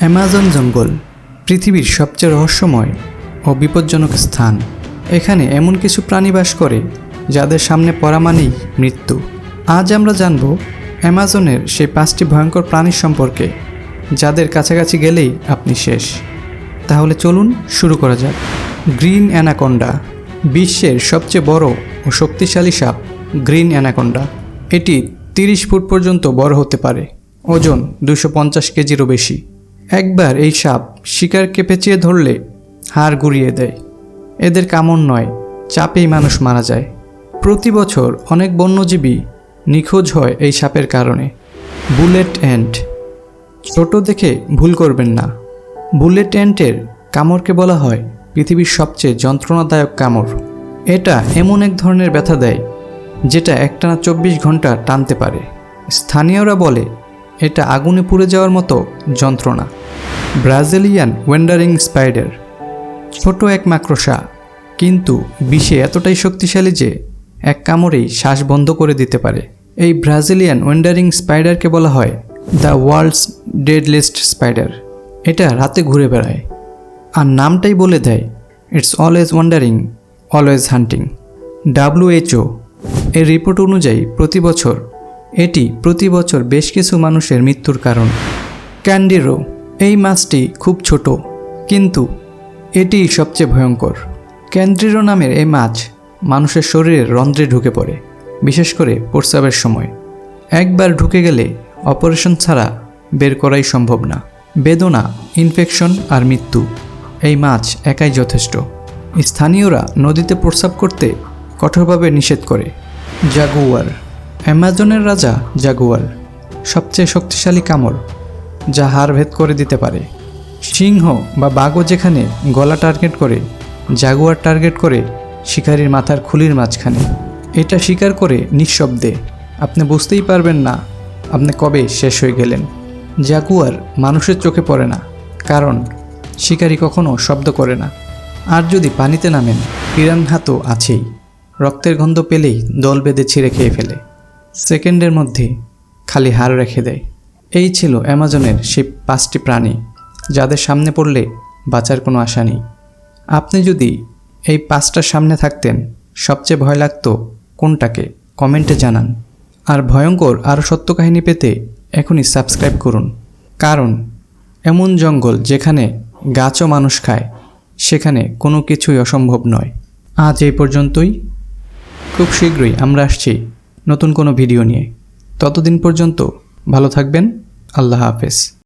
Amazon জঙ্গল, পৃথিবীর সবচেয়ে রহস্যময় ও বিপজ্জনক স্থান। এখানে এমন কিছু প্রাণী বাস করে, যাদের সামনে পড়া মানেই মৃত্যু। আজ আমরা জানব অ্যামাজনের সেই পাঁচটি ভয়ঙ্কর প্রাণীর সম্পর্কে, যাদের কাছাকাছি গেলেই আপনি শেষ। তাহলে চলুন শুরু করা যাক। গ্রিন অ্যানাকোন্ডা, বিশ্বের সবচেয়ে বড় ও শক্তিশালী সাপ গ্রিন অ্যানাকোন্ডা। এটি তিরিশ ফুট পর্যন্ত বড় হতে পারে, ওজন দুশো পঞ্চাশ কেজিরও বেশি। একবার এই সাপ শিকারকে পেঁচিয়ে ধরলে হাড় গুড়িয়ে দেয়। এদের কামড় নয়, চাপেই মানুষ মারা যায়। প্রতি বছর অনেক বন্যজীবী নিখোঁজ হয় এই সাপের কারণে। বুলেট অ্যান্ট ছোট দেখে ভুল করবেন না। বুলেট অ্যান্টের কামড়কে বলা হয় পৃথিবীর সবচেয়ে যন্ত্রণাদায়ক কামড়। এটা এমন এক ধরনের ব্যথা দেয়, যেটা একটানা চব্বিশ ঘণ্টা টানতে পারে। স্থানীয়রা বলে এটা আগুনে পুড়ে যাওয়ার মতো যন্ত্রণা। Brazilian wandering spider. ছোট এক মাকড়সা, কিন্তু বিষে এতটাই শক্তিশালী যে এক কামড়েই শ্বাস বন্ধ করে দিতে পারে। এই ব্রাজিলিয়ান ওয়েন্ডারিং স্পাইডারকে বলা হয় দ্য ওয়ার্ল্ডস ডেডলিস্ট স্পাইডার। এটা রাতে ঘুরে বেড়ায়। আর নামটাই বলে দেয়, it's always wandering, always hunting. WHO এর রিপোর্ট অনুযায়ী প্রতি বছর এটি প্রতি বছর বেশ কিছু মানুষের মৃত্যুর কারণ। ক্যান্ডিরো, এই মাছটি খুব ছোট, কিন্তু এটি সবচেয়ে ভয়ঙ্কর। ক্যান্ড্রিরো নামের এই মাছ মানুষের শরীরের রন্ধ্রে ঢুকে পড়ে, বিশেষ করে প্রস্রাবের সময়। একবার ঢুকে গেলে অপারেশন ছাড়া বের করাই সম্ভব না। বেদনা, ইনফেকশন আর মৃত্যু, এই মাছ একাই যথেষ্ট। স্থানীয়রা নদীতে প্রস্রাব করতে কঠোরভাবে নিষেধ করে। জাগুয়ার অ্যামাজনের রাজা জাগুয়ার সবচেয়ে শক্তিশালী কামড়, যা হাড় ভেদ করে দিতে পারে। সিংহ বা বাঘও যেখানে গলা টার্গেট করে, জাগুয়ার টার্গেট করে শিকারীর মাথার খুলির মাঝখানে। এটা শিকার করে নিঃশব্দে। আপনি বুঝতেই পারবেন না আপনি কবে শেষ হয়ে গেলেন। জাগুয়ার মানুষের চোখে পড়ে না, কারণ শিকারী কখনো শব্দ করে না। আর যদি পানিতে নামেন পিরানহা তো আছেই। রক্তের গন্ধ পেলেই দল বেঁধে ছিঁড়ে খেয়ে ফেলে। সেকেন্ডের মধ্যে খালি হার রেখে দেয়। এই ছিল অ্যামাজনের সেই পাঁচটি প্রাণী, যাদের সামনে পড়লে বাঁচার কোনো আশা নেই। আপনি যদি এই পাঁচটার সামনে থাকতেন, সবচেয়ে ভয় লাগতো কোনটাকে কমেন্টে জানান। আর ভয়ঙ্কর আরও সত্য কাহিনী পেতে এখনই সাবস্ক্রাইব করুন। কারণ এমন জঙ্গল যেখানে গাছও মানুষ খায়, সেখানে কোনো কিছুই অসম্ভব নয়। আজ এই পর্যন্তই। খুব শীঘ্রই আমরা আসছি নতুন কোনো ভিডিও নিয়ে। ততদিন পর্যন্ত ভালো থাকবেন। আল্লাহ হাফেজ।